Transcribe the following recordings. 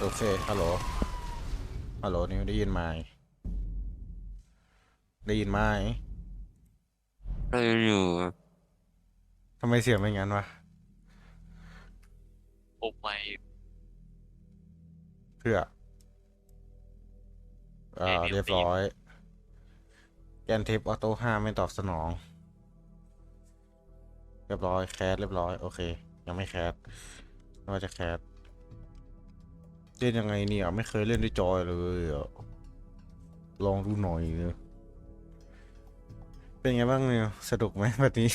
โอเค ฮัลโหล ฮัลโหลนิวได้ยินไหมได้ยินไหมเราอยู่ทำไมเสียงไม่งั้นวะผมไม่เพื่อเอ่อเอ๊ะเรียบร้อย แกนเทปออโต้ห้าไม่ตอบสนอง เรียบร้อย แคสเรียบร้อย โอเค ยังไม่แคสว่าจะแคส เล่นยังไงเนี่ย ไม่เคยเล่นด้วยจอยเลยอะลองดูหน่อยเนอเป็นไงบ้างเนี่ยสนุกไหมแบบนี้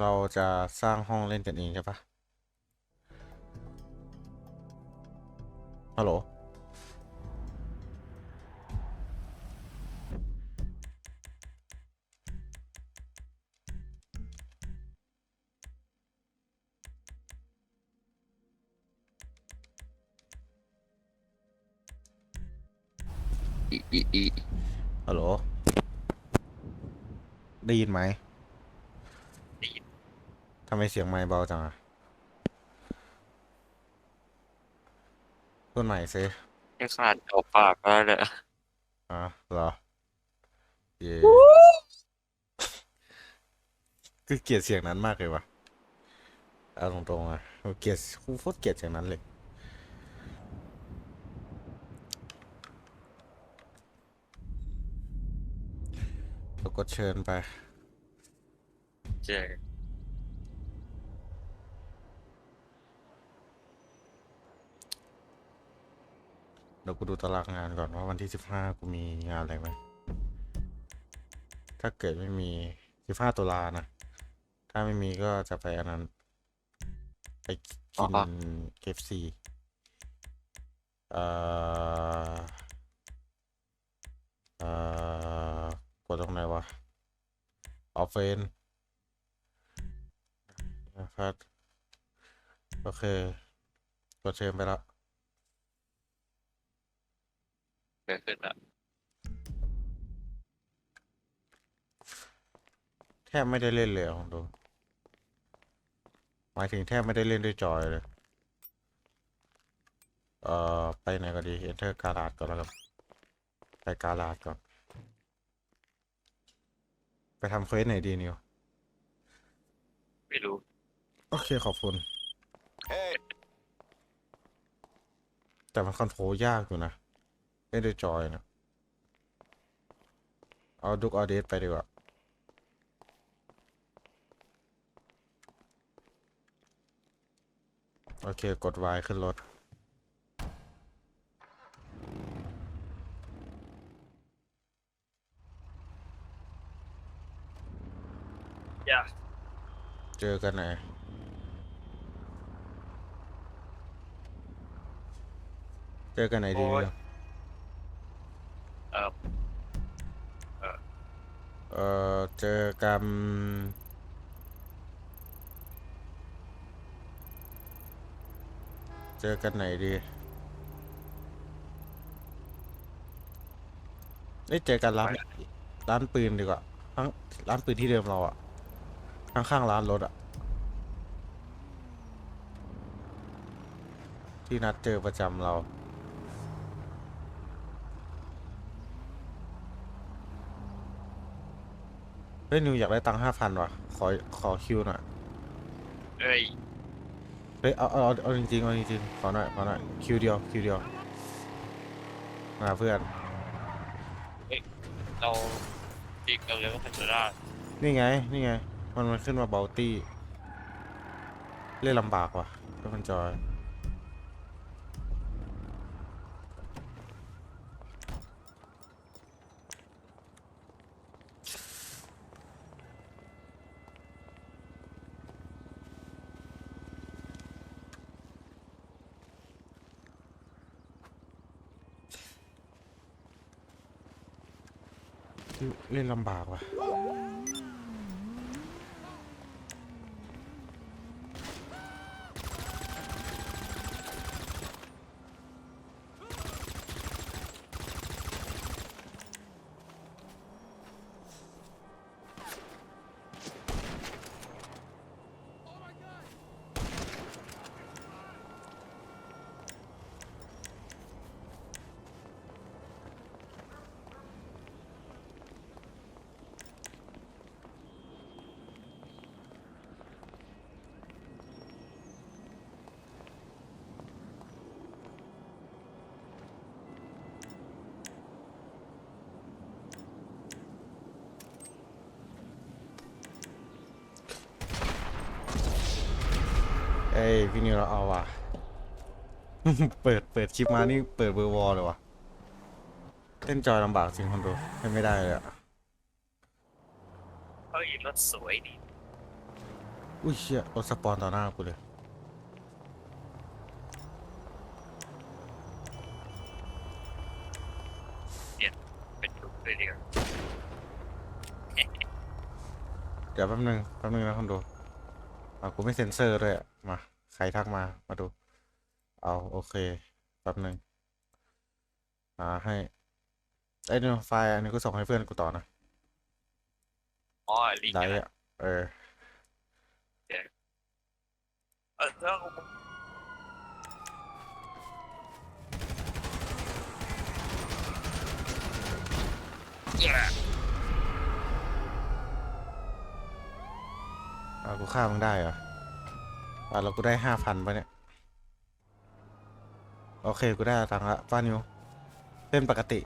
เราจะสร้างห้องเล่นกันเองใช่ปะฮัลโหล อีอีอีฮัลโหล ได้ยินไหมได้ยิน ทำไมเสียงไมค์เบาจังอะพูดใหม่ซิแค่ขาดเอาปากก็เลยอะเหรอ เย่คือเกลียดเสียงนั้นมากเลยวะเอาตรงๆอะเกลียดกูโคตรเกลียดเสียงนั้นเลย เรา กดเชิญไป เจอเดี๋ยวกูดูตารางงานก่อนว่าวันที่สิบห้ากูมีงานอะไรไหม ถ้าเกิดไม่มีสิบห้าตุลานะ ถ้าไม่มีก็จะไปอันนั้น ไปกินเคฟซีเอ่อเอ่อ กดตรงไหนวะออฟเฟนนะครับโอเค กดเชิญไปแล้วเกิดขึ้นละแทบไม่ได้เล่นเลยของดูหมายถึงแทบไม่ได้เล่นด้วยจอยเลย เอ่อ ไปไหนก็ดี Enter การาดก่อนแล้วกันไปการาดก่อน ไปทำเควสไหนดีนิว ไม่รู้ โอเคขอบคุณ แต่มันคอนโทรลยากอยู่นะเล่นด้วยจอยนะ เอาดุกออเดสไปดีกว่า โอเค กด Y ขึ้นรถ อย่าเจอกันไหน เจอกันไหนดีโอ้ย เนี่ยเออเอ่อ เจอกันเจอกันไหนดีเอ้ยเจอกันร้านร้านปืนดีกว่าข้างร้านปืนที่เดิมเราอะ ข้างๆร้านรถอะที่นัดเจอประจำเรา เฮ้ยนิวอยากได้ตังค์ห้าพันว่ะ ขอขอคิวหน่อย เอ้ยเฮ้ยเอาเอาเอาเอาจริงๆเอาจริงๆขอหน่อยขอหน่อยคิวเดียวคิวเดียวมาเพื่อน เราดีกันเลยว่าพันจะได้นี่ไง นี่ไง มันมันขึ้นมาเบลตี้เล่นลำบากว่ะก็มันจอยเล่นลำบากว่ะ ฮ้ยพี่นิวเราเอาว่ะ เปิดเปิดคลิปมานี่เปิดเบอร์วอลเลยว่ะเล่นจอยลำบากจริงคนดูเล่นไม่ได้เลยอะเฮ้ยรถสวยดีอุ้ยเชี่ยรถสปอนต่อหน้ากูเลยเป็นทุกเลยเดียวเดี๋ยวแป๊บนึงแป๊บนึงนะคนดูอะกูไม่เซ็นเซอร์ด้วยอะมา ใครทักมา มาดู เอาโอเคแป๊บนึงหาให้ไอ้นี่ไฟล์อันนี้กูส่งให้เพื่อนกูต่อนะอ๋อลิงไลก์ท์นะอะเออเออแล้วอะกูฆ่ามึงได้เหรอ อะเรากูได้ห้าพันปะเนี่ย โอเค กูได้ตังค์ละป้านิวเป็นปกติ